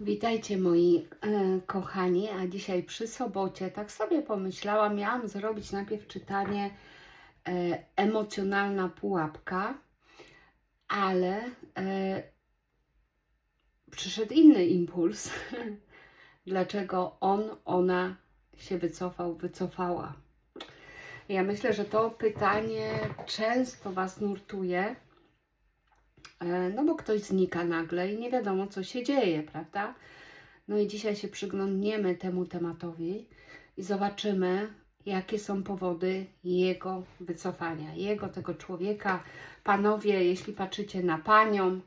Witajcie moi e, kochani, a dzisiaj przy sobocie tak sobie pomyślałam, miałam zrobić najpierw czytanie e, emocjonalna pułapka, ale e, przyszedł inny impuls, dlaczego on, ona się wycofał, wycofała. Ja myślę, że to pytanie często Was nurtuje, no bo ktoś znika nagle i nie wiadomo, co się dzieje, prawda? No i dzisiaj się przyglądniemy temu tematowi i zobaczymy, jakie są powody jego wycofania, jego, tego człowieka. Panowie, jeśli patrzycie na panią,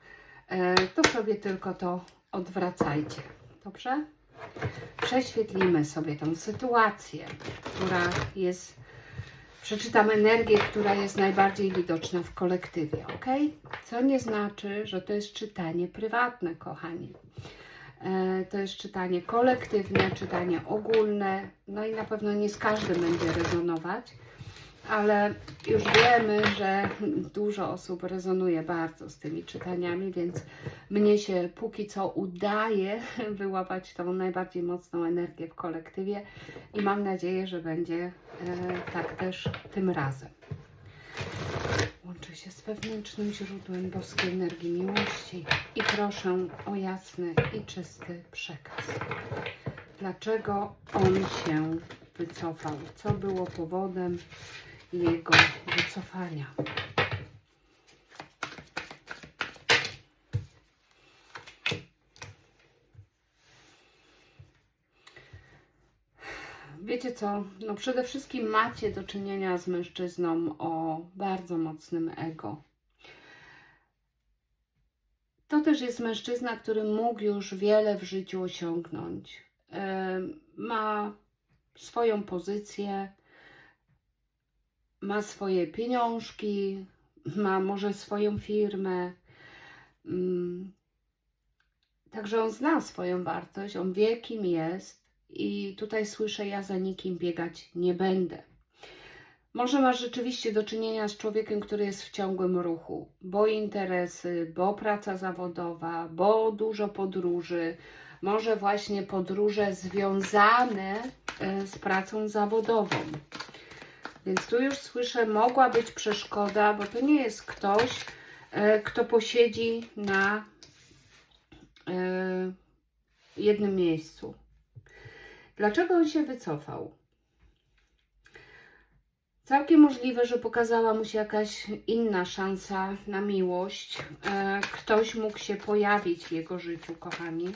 e, to sobie tylko to odwracajcie, dobrze? Prześwietlimy sobie tą sytuację, która jest Przeczytam energię, która jest najbardziej widoczna w kolektywie, ok? Co nie znaczy, że to jest czytanie prywatne, kochani. E, to jest czytanie kolektywne, czytanie ogólne, no i na pewno nie z każdym będzie rezonować, ale już wiemy, że dużo osób rezonuje bardzo z tymi czytaniami, więc mnie się póki co udaje wyłapać tą najbardziej mocną energię w kolektywie i mam nadzieję, że będzie e, tak też tym razem. Łączę się z wewnętrznym źródłem boskiej energii miłości i proszę o jasny i czysty przekaz. Dlaczego on się wycofał? Co było powodem jego wycofania? Wiecie co? No przede wszystkim macie do czynienia z mężczyzną o bardzo mocnym ego. To też jest mężczyzna, który mógł już wiele w życiu osiągnąć. Ma swoją pozycję, ma swoje pieniążki, ma może swoją firmę. Mm. Także on zna swoją wartość, on wie, kim jest i tutaj słyszę, ja za nikim biegać nie będę. Może masz rzeczywiście do czynienia z człowiekiem, który jest w ciągłym ruchu, bo interesy, bo praca zawodowa, bo dużo podróży, może właśnie podróże związane e, z pracą zawodową. Więc tu już słyszę, mogła być przeszkoda, bo to nie jest ktoś, e, kto posiedzi na e, jednym miejscu. Dlaczego on się wycofał? Całkiem możliwe, że pokazała mu się jakaś inna szansa na miłość. E, Ktoś mógł się pojawić w jego życiu, kochani.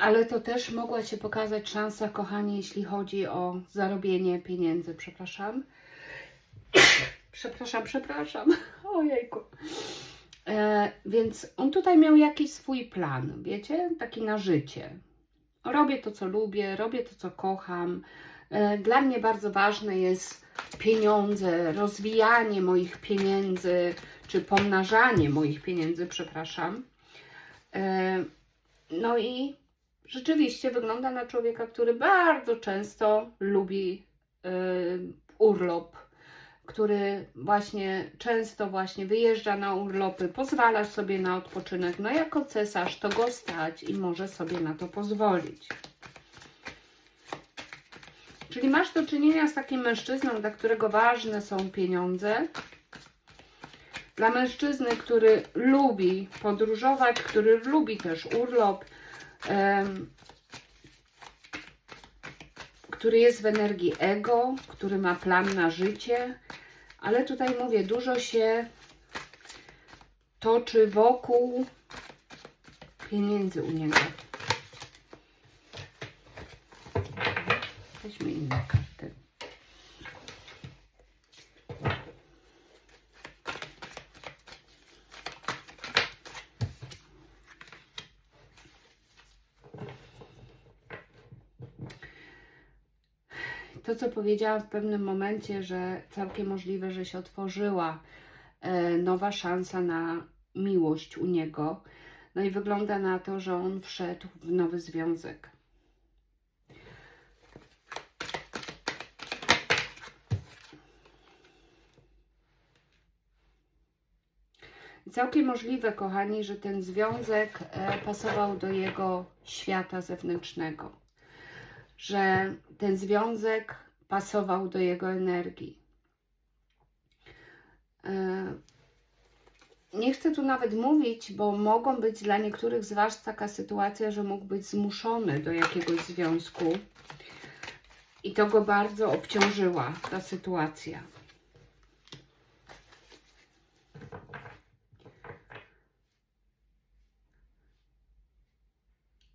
Ale to też mogła się pokazać szansa, kochani, jeśli chodzi o zarobienie pieniędzy. Przepraszam. przepraszam, przepraszam. Ojejku. E, więc on tutaj miał jakiś swój plan, wiecie, taki na życie. Robię to, co lubię, robię to, co kocham. E, dla mnie bardzo ważne jest pieniądze, rozwijanie moich pieniędzy, czy pomnażanie moich pieniędzy, przepraszam. E, no i rzeczywiście wygląda na człowieka, który bardzo często lubi y, urlop, który właśnie często właśnie wyjeżdża na urlopy, pozwala sobie na odpoczynek. No jako cesarz to go stać i może sobie na to pozwolić. Czyli masz do czynienia z takim mężczyzną, dla którego ważne są pieniądze. Dla mężczyzny, który lubi podróżować, który lubi też urlop, który jest w energii ego, który ma plan na życie, ale tutaj mówię, dużo się toczy wokół pieniędzy u niego. Weźmy. to, co powiedziałam w pewnym momencie, że całkiem możliwe, że się otworzyła e, nowa szansa na miłość u niego. No i wygląda na to, że on wszedł w nowy związek. Całkiem możliwe, kochani, że ten związek e, pasował do jego świata zewnętrznego że ten związek pasował do jego energii. E, Nie chcę tu nawet mówić, bo mogą być dla niektórych z Was taka sytuacja, że mógł być zmuszony do jakiegoś związku i to go bardzo obciążyła ta sytuacja.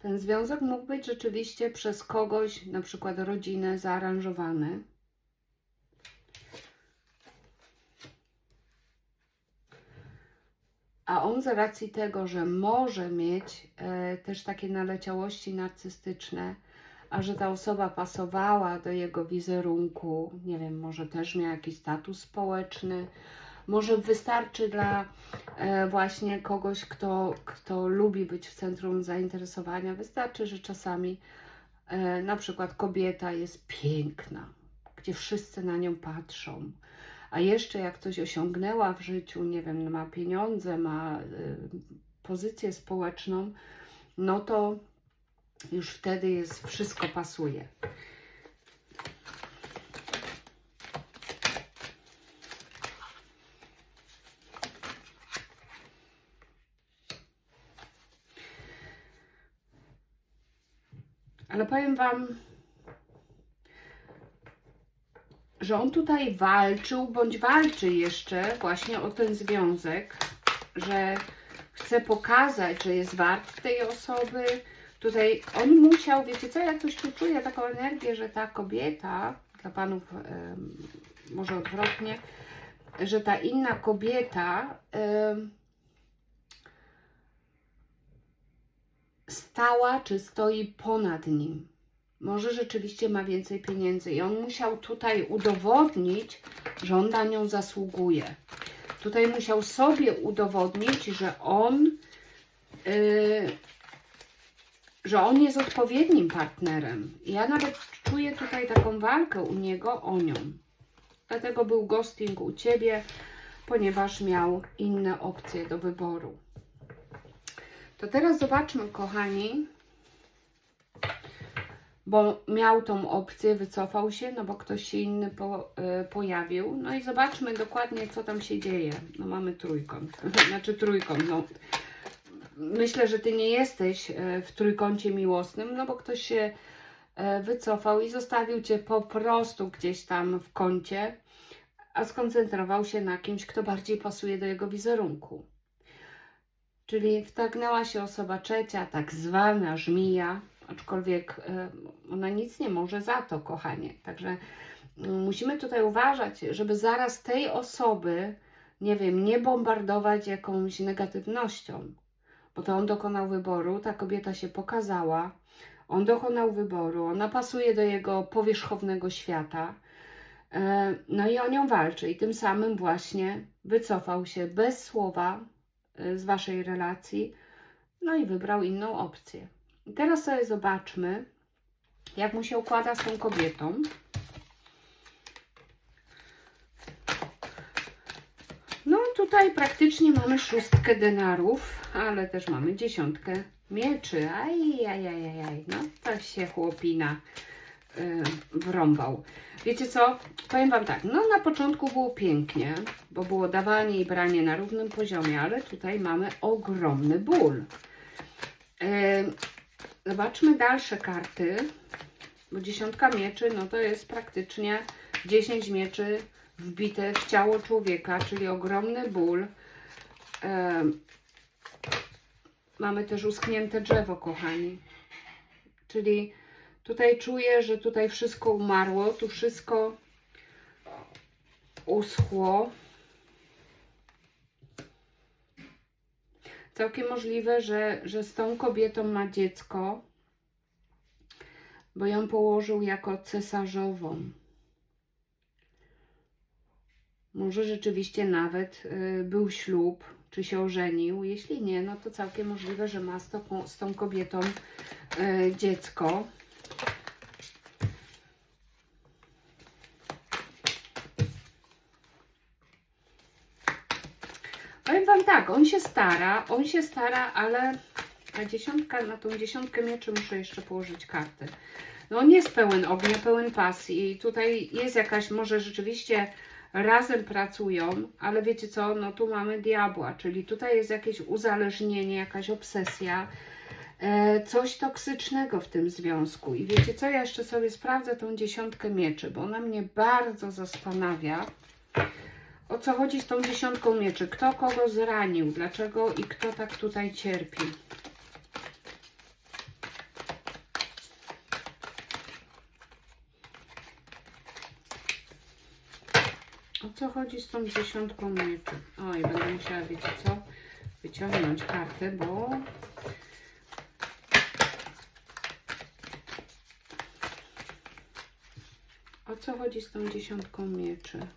Ten związek mógł być rzeczywiście przez kogoś, na przykład rodzinę, zaaranżowany. A on z racji tego, że może mieć e, też takie naleciałości narcystyczne, a że ta osoba pasowała do jego wizerunku, nie wiem, może też miał jakiś status społeczny, może wystarczy dla e, właśnie kogoś, kto, kto lubi być w centrum zainteresowania, wystarczy, że czasami e, na przykład kobieta jest piękna, gdzie wszyscy na nią patrzą, a jeszcze jak coś osiągnęła w życiu, nie wiem, ma pieniądze, ma y, pozycję społeczną, no to już wtedy jest wszystko pasuje. Ale powiem Wam, że on tutaj walczył, bądź walczy jeszcze właśnie o ten związek, że chce pokazać, że jest wart tej osoby. Tutaj on musiał, wiecie co, ja coś tu czuję, taką energię, że ta kobieta, dla panów może odwrotnie, że ta inna kobieta stała czy stoi ponad nim może rzeczywiście ma więcej pieniędzy i on musiał tutaj udowodnić, że on na nią zasługuje. Tutaj musiał sobie udowodnić, że on, yy, że on jest odpowiednim partnerem. Ja nawet czuję tutaj taką walkę u niego o nią. Dlatego był ghosting u Ciebie, ponieważ miał inne opcje do wyboru. To teraz zobaczmy, kochani, bo miał tą opcję, wycofał się, no bo ktoś się inny po, y, pojawił. No i zobaczmy dokładnie, co tam się dzieje. No mamy trójkąt, znaczy trójkąt, no. Myślę, że Ty nie jesteś y, w trójkącie miłosnym, no bo ktoś się y, wycofał i zostawił Cię po prostu gdzieś tam w kącie, a skoncentrował się na kimś, kto bardziej pasuje do jego wizerunku. Czyli wtargnęła się osoba trzecia, tak zwana żmija, aczkolwiek e, ona nic nie może za to, kochanie. Także mm, musimy tutaj uważać, żeby zaraz tej osoby, nie wiem, nie bombardować jakąś negatywnością, bo to on dokonał wyboru, ta kobieta się pokazała, on dokonał wyboru, ona pasuje do jego powierzchownego świata. E, no i o nią walczy, i tym samym właśnie wycofał się bez słowa z waszej relacji, no i wybrał inną opcję. Teraz sobie zobaczmy, jak mu się układa z tą kobietą. No tutaj praktycznie mamy szóstkę denarów, ale też mamy dziesiątkę mieczy. Aj, aj, aj, aj, aj. no to się chłopina wrąbał. Wiecie co? Powiem Wam tak, no na początku było pięknie, bo było dawanie i branie na równym poziomie, ale tutaj mamy ogromny ból. Yy, Zobaczmy dalsze karty, bo dziesiątka mieczy, no to jest praktycznie 10 mieczy wbite w ciało człowieka, czyli ogromny ból. E, mamy też uschnięte drzewo, kochani. Czyli tutaj czuję, że tutaj wszystko umarło, tu wszystko uschło. Całkiem możliwe, że, że z tą kobietą ma dziecko, bo ją położył jako cesarzową. Może rzeczywiście nawet y, był ślub, czy się ożenił. Jeśli nie, no to całkiem możliwe, że ma z, tą, z tą kobietą y, dziecko. Powiem Wam tak, on się stara, on się stara, ale na dziesiątka, na tą dziesiątkę mieczy muszę jeszcze położyć karty. No on jest pełen ognia, pełen pasji i tutaj jest jakaś, może rzeczywiście razem pracują, ale wiecie co, no tu mamy diabła, czyli tutaj jest jakieś uzależnienie, jakaś obsesja, e, coś toksycznego w tym związku. I wiecie co, ja jeszcze sobie sprawdzę tą dziesiątkę mieczy, bo ona mnie bardzo zastanawia. O co chodzi z tą dziesiątką mieczy? Kto kogo zranił? Dlaczego i kto tak tutaj cierpi? O co chodzi z tą dziesiątką mieczy? Oj, będę musiała, wiecie co, wyciągnąć kartę, bo... O co chodzi z tą dziesiątką mieczy?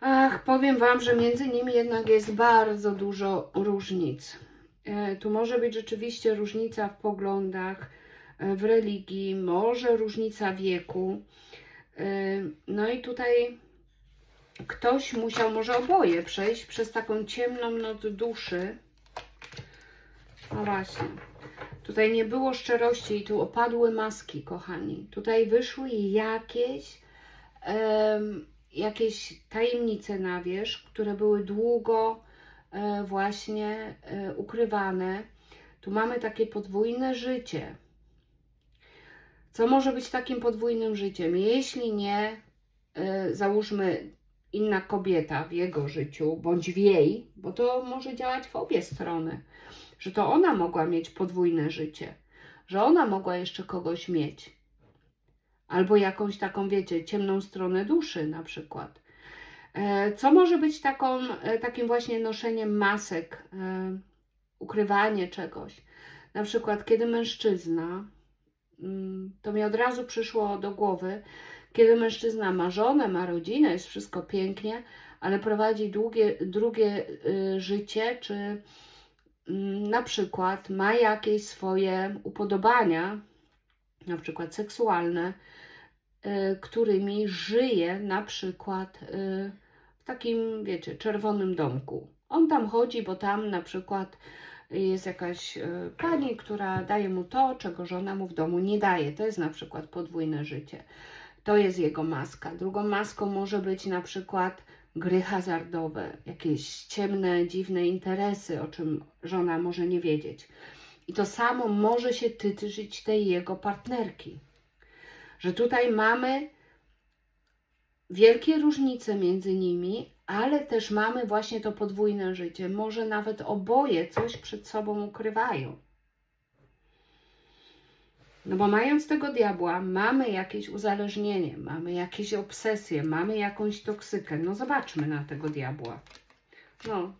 Ach, powiem Wam, że między nimi jednak jest bardzo dużo różnic. E, tu może być rzeczywiście różnica w poglądach, e, w religii, może różnica wieku. E, no i tutaj ktoś musiał, może oboje, przejść przez taką ciemną noc duszy. No właśnie. Tutaj nie było szczerości i tu opadły maski, kochani. Tutaj wyszły jakieś, jakieś tajemnice na wierzch, które były długo e, właśnie e, ukrywane. Tu mamy takie podwójne życie. Co może być takim podwójnym życiem? Jeśli nie, e, załóżmy, inna kobieta w jego życiu, bądź w jej, bo to może działać w obie strony, że to ona mogła mieć podwójne życie, że ona mogła jeszcze kogoś mieć. Albo jakąś taką, wiecie, ciemną stronę duszy na przykład. E, Co może być taką, e, takim właśnie noszeniem masek, e, ukrywanie czegoś? Na przykład, kiedy mężczyzna, mm, to mi od razu przyszło do głowy, kiedy mężczyzna ma żonę, ma rodzinę, jest wszystko pięknie, ale prowadzi długie, drugie y, życie, czy mm, na przykład ma jakieś swoje upodobania, na przykład seksualne, którymi żyje na przykład y, w takim, wiecie, czerwonym domku. On tam chodzi, bo tam na przykład jest jakaś y, pani, która daje mu to, czego żona mu w domu nie daje. To jest na przykład podwójne życie. To jest jego maska. Drugą maską może być na przykład gry hazardowe, jakieś ciemne, dziwne interesy, o czym żona może nie wiedzieć. I to samo może się tyczyć tej jego partnerki. Że tutaj mamy wielkie różnice między nimi, ale też mamy właśnie to podwójne życie. Może nawet oboje coś przed sobą ukrywają. No bo mając tego diabła, mamy jakieś uzależnienie, mamy jakieś obsesje, mamy jakąś toksykę. No zobaczmy na tego diabła. No.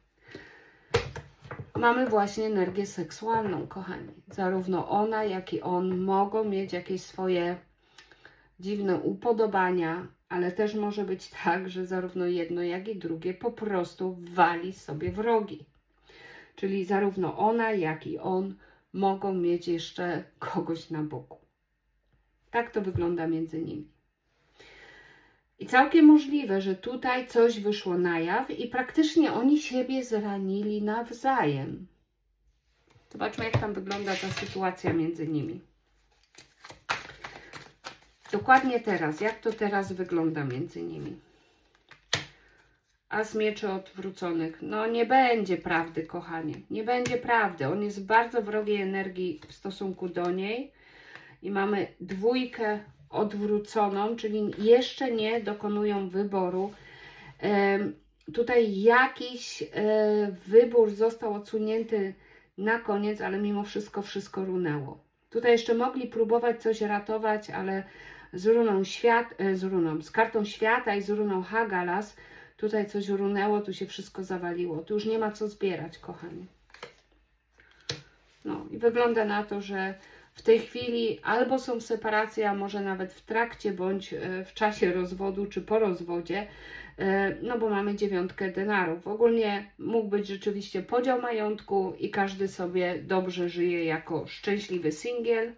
Mamy właśnie energię seksualną, kochani. Zarówno ona, jak i on mogą mieć jakieś swoje dziwne upodobania, ale też może być tak, że zarówno jedno, jak i drugie po prostu wali sobie wrogi. Czyli zarówno ona, jak i on mogą mieć jeszcze kogoś na boku. Tak to wygląda między nimi. I całkiem możliwe, że tutaj coś wyszło na jaw i praktycznie oni siebie zranili nawzajem. Zobaczmy, jak tam wygląda ta sytuacja między nimi. Dokładnie teraz, jak to teraz wygląda między nimi. A z mieczy odwróconych. No nie będzie prawdy, kochanie. Nie będzie prawdy. On jest w bardzo wrogiej energii w stosunku do niej. I mamy dwójkę odwróconą, czyli jeszcze nie dokonują wyboru. Em, tutaj jakiś e, wybór został odsunięty na koniec, ale mimo wszystko wszystko runęło. Tutaj jeszcze mogli próbować coś ratować, ale z runą świat, e, z runą, z kartą świata i z runą Hagalas Tutaj coś runęło, tu się wszystko zawaliło. Tu już nie ma co zbierać, kochani. No i wygląda na to, że w tej chwili albo są separacje, a może nawet w trakcie, bądź e, w czasie rozwodu, czy po rozwodzie, e, no bo mamy dziewiątkę denarów. Ogólnie mógł być rzeczywiście podział majątku i każdy sobie dobrze żyje jako szczęśliwy singiel.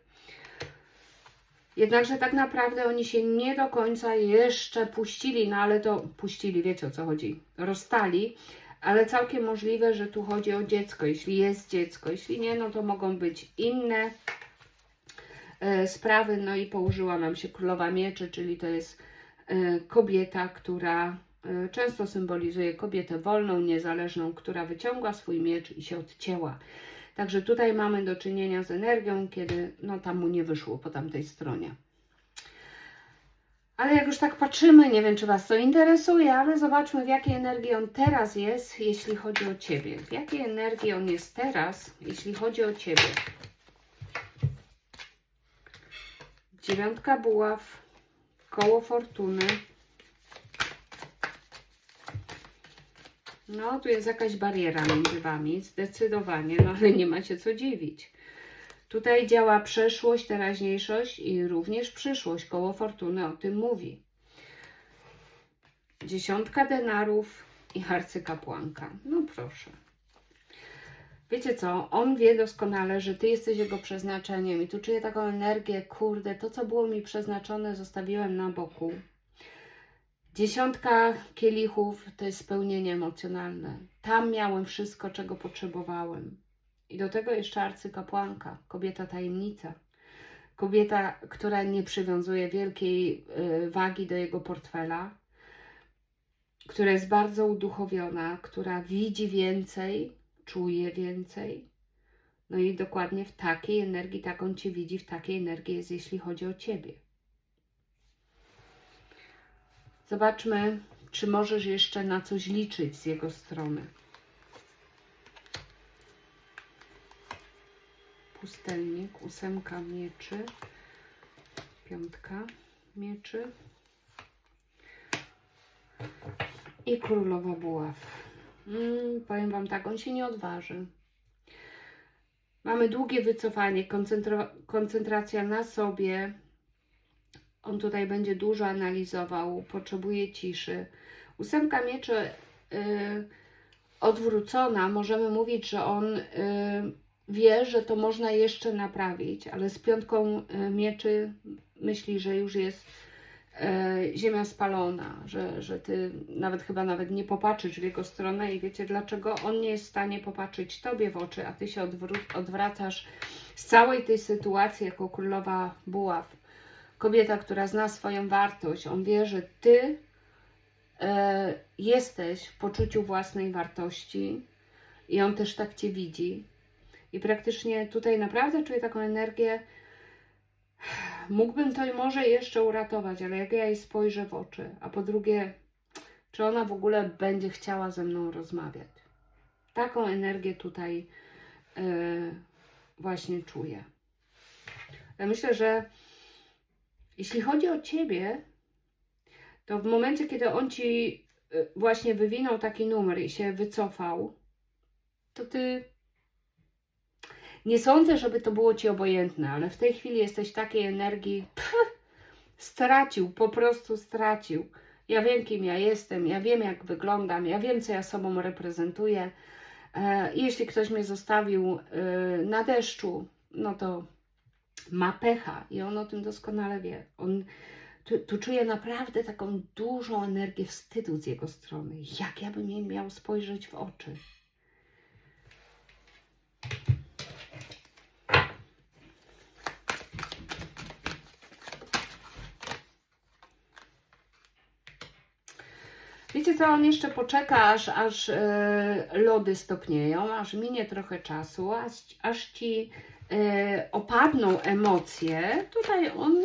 Jednakże tak naprawdę oni się nie do końca jeszcze puścili, no ale to puścili, wiecie o co chodzi, rozstali, ale całkiem możliwe, że tu chodzi o dziecko, jeśli jest dziecko. Jeśli nie, no to mogą być inne e, sprawy. No i położyła nam się królowa mieczy, czyli to jest e, kobieta, która e, często symbolizuje kobietę wolną, niezależną, która wyciągła swój miecz i się odcięła. Także tutaj mamy do czynienia z energią, kiedy no tam mu nie wyszło po tamtej stronie. Ale jak już tak patrzymy, nie wiem czy Was to interesuje, ale zobaczmy w jakiej energii on teraz jest, jeśli chodzi o Ciebie. W jakiej energii on jest teraz, jeśli chodzi o Ciebie. Dziewiątka buław, koło fortuny. No, tu jest jakaś bariera między Wami, zdecydowanie, no ale nie ma się co dziwić. Tutaj działa przeszłość, teraźniejszość i również przyszłość. Koło fortuny o tym mówi. Dziesiątka denarów i arcykapłanka. No proszę. Wiecie co? On wie doskonale, że ty jesteś jego przeznaczeniem i tu czuję taką energię, kurde, to co było mi przeznaczone zostawiłem na boku. Dziesiątka kielichów to jest spełnienie emocjonalne. Tam miałem wszystko, czego potrzebowałem. I do tego jeszcze arcykapłanka, kobieta tajemnica. Kobieta, która nie przywiązuje wielkiej y, wagi do jego portfela, która jest bardzo uduchowiona, która widzi więcej, czuje więcej. No i dokładnie w takiej energii, taką Cię widzi, w takiej energii jest, jeśli chodzi o Ciebie. Zobaczmy, czy możesz jeszcze na coś liczyć z jego strony. pustelnik, ósemka mieczy, piątka mieczy i królowa buław. Mm, powiem Wam tak, on się nie odważy. Mamy długie wycofanie, koncentra koncentracja na sobie. On tutaj będzie dużo analizował, potrzebuje ciszy. Ósemka mieczy yy, odwrócona, możemy mówić, że on yy, wie, że to można jeszcze naprawić, ale z piątką e, mieczy myśli, że już jest e, ziemia spalona, że, że ty nawet chyba nawet nie popatrzysz w jego stronę i wiecie dlaczego? On nie jest w stanie popatrzeć tobie w oczy, a ty się odwracasz z całej tej sytuacji jako królowa buław. Kobieta, która zna swoją wartość, on wie, że ty e, jesteś w poczuciu własnej wartości i on też tak cię widzi i praktycznie tutaj naprawdę czuję taką energię. Mógłbym to może jeszcze uratować, ale jak ja jej spojrzę w oczy, a po drugie, czy ona w ogóle będzie chciała ze mną rozmawiać? Taką energię tutaj yy, właśnie czuję. Ja myślę, że jeśli chodzi o ciebie, to w momencie, kiedy on ci yy, właśnie wywinął taki numer i się wycofał, to ty nie sądzę, żeby to było Ci obojętne, ale w tej chwili jesteś takiej energii, pff, stracił, po prostu stracił. Ja wiem, kim ja jestem, ja wiem, jak wyglądam, ja wiem, co ja sobą reprezentuję. E, jeśli ktoś mnie zostawił e, na deszczu, no to ma pecha i on o tym doskonale wie. On tu, tu czuje naprawdę taką dużą energię wstydu z jego strony. Jak ja bym jej miał spojrzeć w oczy? Wiecie co, on jeszcze poczeka, aż, aż e, lody stopnieją, aż minie trochę czasu, aż, aż ci opadną emocje. Tutaj on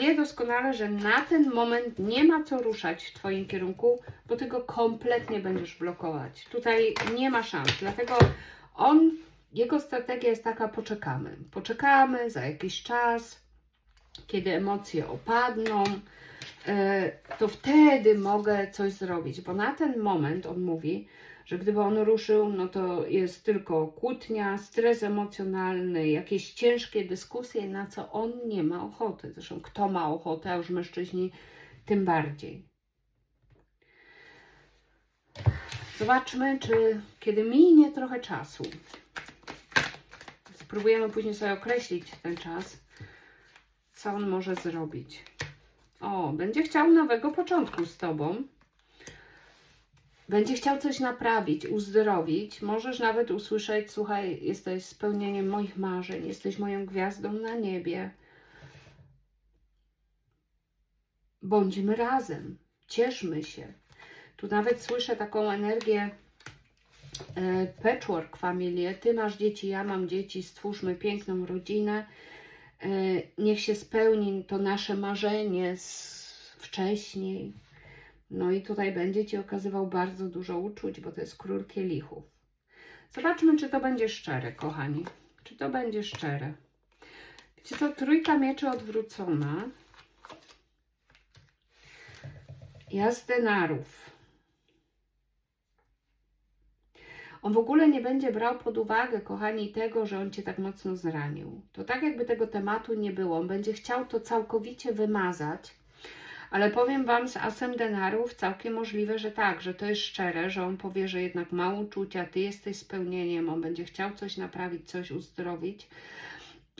wie doskonale, że na ten moment nie ma co ruszać w Twoim kierunku, bo Ty go kompletnie będziesz blokować. Tutaj nie ma szans, dlatego on, jego strategia jest taka, poczekamy. Poczekamy za jakiś czas, kiedy emocje opadną, E, to wtedy mogę coś zrobić, bo na ten moment on mówi, że gdyby on ruszył, no to jest tylko kłótnia, stres emocjonalny, jakieś ciężkie dyskusje, na co on nie ma ochoty. Zresztą kto ma ochotę, a już mężczyźni tym bardziej. Zobaczmy, czy kiedy minie trochę czasu, spróbujemy później sobie określić ten czas, co on może zrobić. O, będzie chciał nowego początku z Tobą. Będzie chciał coś naprawić, uzdrowić. Możesz nawet usłyszeć: Słuchaj, jesteś spełnieniem moich marzeń, jesteś moją gwiazdą na niebie. Bądźmy razem, cieszmy się. Tu nawet słyszę taką energię e, patchwork familię. Ty masz dzieci, ja mam dzieci, stwórzmy piękną rodzinę. E, Niech się spełni to nasze marzenie z wcześniej. No i tutaj będzie Ci okazywał bardzo dużo uczuć, bo to jest król kielichów. Zobaczmy, czy to będzie szczere, kochani. Czy to będzie szczere. Wiecie co, trójka mieczy odwrócona. Jazdenarów. On w ogóle nie będzie brał pod uwagę, kochani, tego, że on cię tak mocno zranił. To tak, jakby tego tematu nie było. On będzie chciał to całkowicie wymazać. Ale powiem Wam z asem denarów, całkiem możliwe, że tak, że to jest szczere, że on powie, że jednak ma uczucia, Ty jesteś spełnieniem, on będzie chciał coś naprawić, coś uzdrowić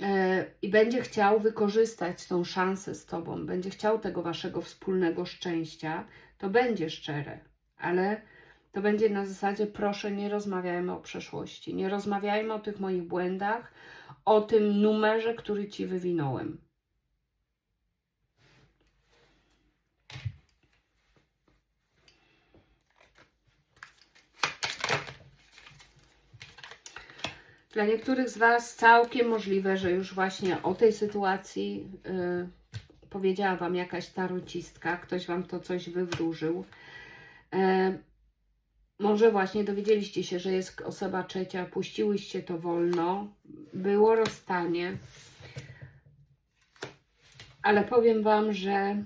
e, i będzie chciał wykorzystać tą szansę z Tobą, będzie chciał tego Waszego wspólnego szczęścia, to będzie szczere, ale to będzie na zasadzie proszę nie rozmawiajmy o przeszłości, nie rozmawiajmy o tych moich błędach, o tym numerze, który Ci wywinąłem. Dla niektórych z Was całkiem możliwe, że już właśnie o tej sytuacji y, powiedziała Wam jakaś tarocistka, ktoś Wam to coś wywróżył. E, może właśnie dowiedzieliście się, że jest osoba trzecia, puściłyście to wolno, było rozstanie, ale powiem Wam, że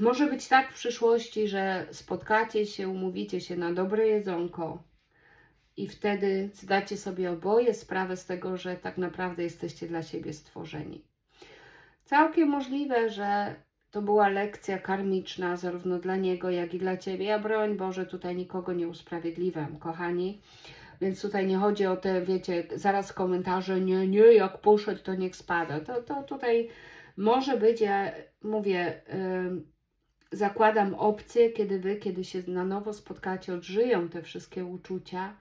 może być tak w przyszłości, że spotkacie się, umówicie się na dobre jedzonko i wtedy zdacie sobie oboje sprawę z tego, że tak naprawdę jesteście dla siebie stworzeni. Całkiem możliwe, że to była lekcja karmiczna zarówno dla niego, jak i dla ciebie. Ja broń Boże, tutaj nikogo nie usprawiedliwiam, kochani. Więc tutaj nie chodzi o te, wiecie, zaraz komentarze, nie, nie, jak poszedł, to niech spada. To, to tutaj może być, ja mówię, ym, zakładam opcję, kiedy wy, kiedy się na nowo spotkacie, odżyją te wszystkie uczucia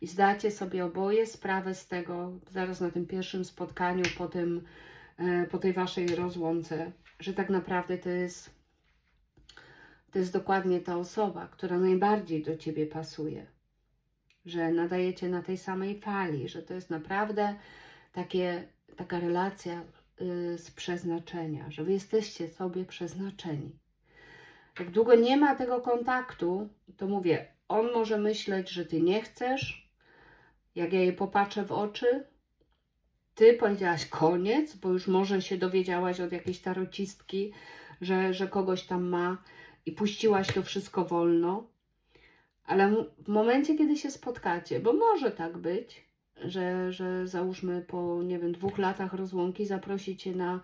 i zdacie sobie oboje sprawę z tego, zaraz na tym pierwszym spotkaniu, po, tym, e, po tej waszej rozłące, że tak naprawdę to jest, to jest dokładnie ta osoba, która najbardziej do ciebie pasuje. Że nadajecie na tej samej fali, że to jest naprawdę takie, taka relacja y, z przeznaczenia, że wy jesteście sobie przeznaczeni. Jak długo nie ma tego kontaktu, to mówię, on może myśleć, że ty nie chcesz. Jak ja jej popatrzę w oczy, ty powiedziałaś koniec, bo już może się dowiedziałaś od jakiejś tarocistki, że, że kogoś tam ma i puściłaś to wszystko wolno. Ale w momencie, kiedy się spotkacie, bo może tak być, że, że załóżmy po, nie wiem, dwóch latach rozłąki zaprosicie na, em,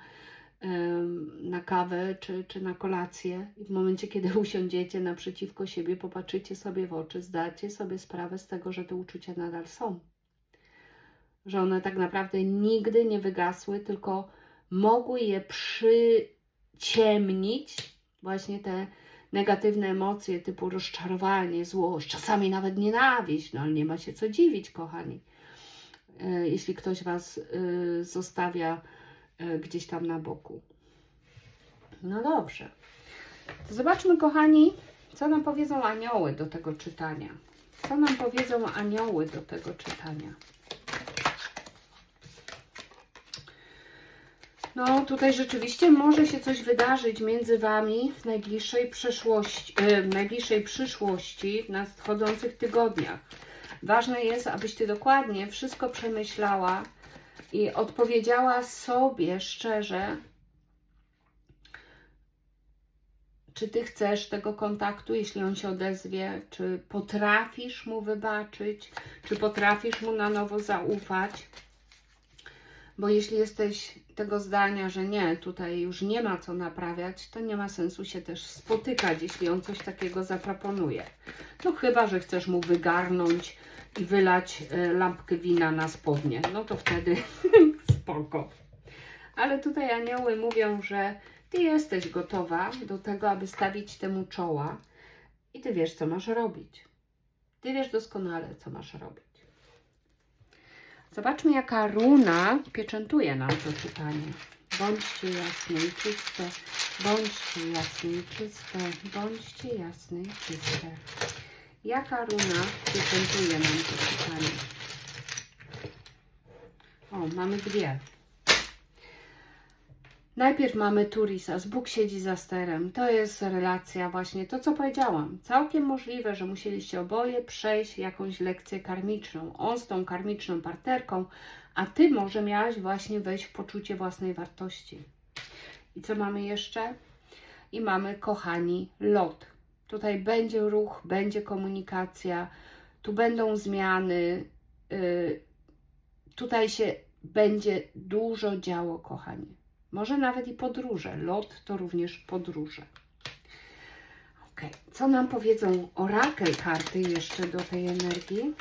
na kawę czy, czy na kolację. I w momencie, kiedy usiądziecie naprzeciwko siebie, popatrzycie sobie w oczy, zdacie sobie sprawę z tego, że te uczucia nadal są. Że one tak naprawdę nigdy nie wygasły, tylko mogły je przyciemnić, właśnie te negatywne emocje typu rozczarowanie, złość, czasami nawet nienawiść, no ale nie ma się co dziwić, kochani, e, jeśli ktoś Was e, zostawia gdzieś tam na boku. No dobrze. To zobaczmy, kochani, co nam powiedzą anioły do tego czytania. Co nam powiedzą anioły do tego czytania? No, tutaj rzeczywiście może się coś wydarzyć między Wami w najbliższej przyszłości, e, w najbliższej przyszłości, w nadchodzących tygodniach. Ważne jest, abyś Ty dokładnie wszystko przemyślała i odpowiedziała sobie szczerze, czy Ty chcesz tego kontaktu, jeśli on się odezwie, czy potrafisz mu wybaczyć, czy potrafisz mu na nowo zaufać. Bo jeśli jesteś tego zdania, że nie, tutaj już nie ma co naprawiać, to nie ma sensu się też spotykać, jeśli on coś takiego zaproponuje. No chyba, że chcesz mu wygarnąć i wylać e, lampkę wina na spodnie, no to wtedy spoko. Ale tutaj anioły mówią, że ty jesteś gotowa do tego, aby stawić temu czoła I ty wiesz, co masz robić. Ty wiesz doskonale, co masz robić. Zobaczmy, jaka runa pieczętuje nam to czytanie. Bądźcie jasne i czyste, bądźcie jasne i czyste, bądźcie jasne i czyste. Jaka runa pieczętuje nam to czytanie? O, mamy dwie. Najpierw mamy Turisas, Bóg siedzi za sterem. To jest relacja właśnie, to co powiedziałam. Całkiem możliwe, że musieliście oboje przejść jakąś lekcję karmiczną. On z tą karmiczną partnerką, a Ty może miałaś właśnie wejść w poczucie własnej wartości. I co mamy jeszcze? I mamy, kochani, lot. Tutaj będzie ruch, będzie komunikacja, tu będą zmiany, yy, tutaj się będzie dużo działo, kochani. Może nawet i podróże. Lot to również podróże. Ok, co nam powiedzą orakel karty jeszcze do tej energii?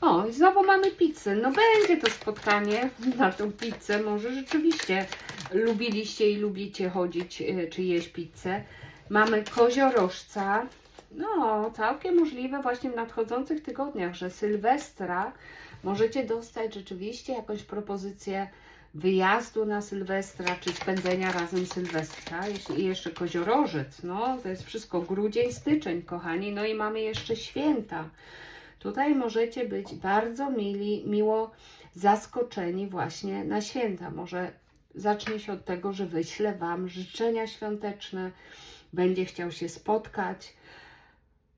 O, i znowu mamy pizzę. No będzie to spotkanie na tą pizzę. Może rzeczywiście lubiliście i lubicie chodzić y, czy jeść pizzę. Mamy koziorożca. No, całkiem możliwe właśnie w nadchodzących tygodniach, że Sylwestra możecie dostać rzeczywiście jakąś propozycję wyjazdu na Sylwestra, czy spędzenia razem Sylwestra. Jeśli i jeszcze koziorożec, no to jest wszystko grudzień, styczeń, kochani. No i mamy jeszcze święta. Tutaj możecie być bardzo mili, miło zaskoczeni właśnie na święta. Może zacznie się od tego, że wyślę Wam życzenia świąteczne, będzie chciał się spotkać.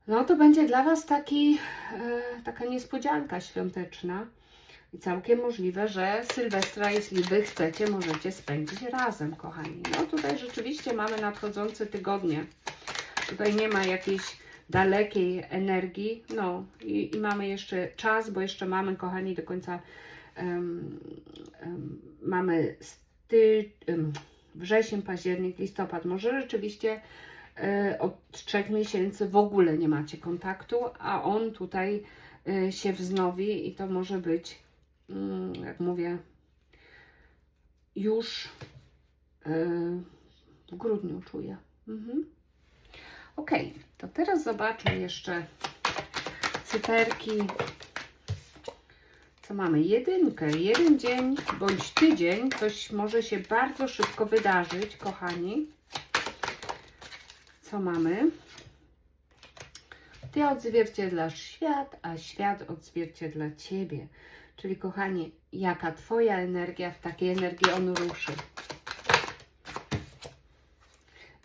No to będzie dla Was taki, e, taka niespodzianka świąteczna. I całkiem możliwe, że Sylwestra, jeśli Wy chcecie, możecie spędzić razem, kochani. No tutaj rzeczywiście mamy nadchodzące tygodnie. Tutaj nie ma jakiejś dalekiej energii. No i, i mamy jeszcze czas, bo jeszcze mamy, kochani, do końca em, em, mamy sty, em, wrzesień, październik, listopad. Może rzeczywiście od trzech miesięcy w ogóle nie macie kontaktu, a on tutaj e, się wznowi i to może być, mm, jak mówię, już e, w grudniu czuję. Mhm. Ok, to teraz zobaczmy jeszcze cyferki. Co mamy? Jedynkę. Jeden dzień bądź tydzień. Coś może się bardzo szybko wydarzyć, kochani. Co mamy? Ty odzwierciedlasz świat, a świat odzwierciedla Ciebie. Czyli, kochani, jaka Twoja energia, w takiej energii on ruszy.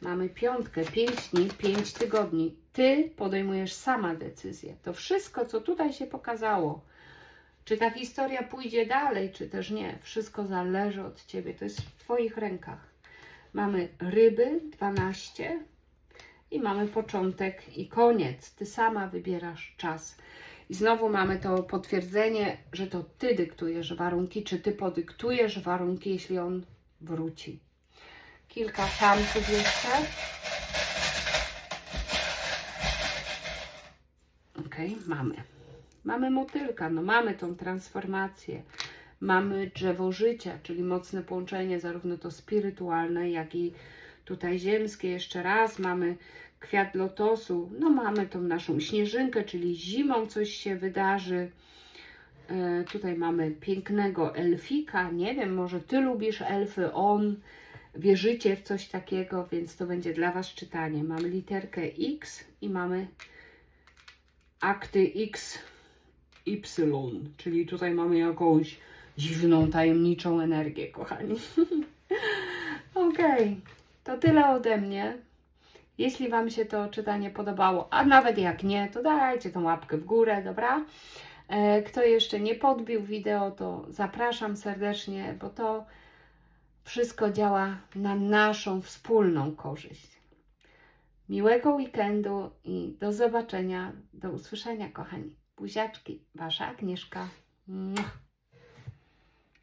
Mamy piątkę, pięć dni, pięć tygodni. Ty podejmujesz sama decyzję. To wszystko, co tutaj się pokazało, czy ta historia pójdzie dalej, czy też nie, wszystko zależy od Ciebie. To jest w Twoich rękach. Mamy ryby 12 i mamy początek i koniec. Ty sama wybierasz czas. I znowu mamy to potwierdzenie, że to Ty dyktujesz warunki, czy Ty podyktujesz warunki, jeśli on wróci kilka szansów jeszcze. Ok, mamy. Mamy motylka, no mamy tą transformację. Mamy drzewo życia, czyli mocne połączenie, zarówno to spirytualne, jak i tutaj ziemskie. Jeszcze raz mamy kwiat lotosu. No mamy tą naszą śnieżynkę, czyli zimą coś się wydarzy. E, tutaj mamy pięknego elfika. Nie wiem, może Ty lubisz elfy, on wierzycie w coś takiego, więc to będzie dla Was czytanie. Mamy literkę X i mamy akty X, Y, czyli tutaj mamy jakąś dziwną, tajemniczą energię, kochani. ok, to tyle ode mnie. Jeśli Wam się to czytanie podobało, a nawet jak nie, to dajcie tą łapkę w górę, dobra? E, kto jeszcze nie podbił wideo, to zapraszam serdecznie, bo to wszystko działa na naszą wspólną korzyść. Miłego weekendu i do zobaczenia, do usłyszenia, kochani. Buziaczki, Wasza Agnieszka.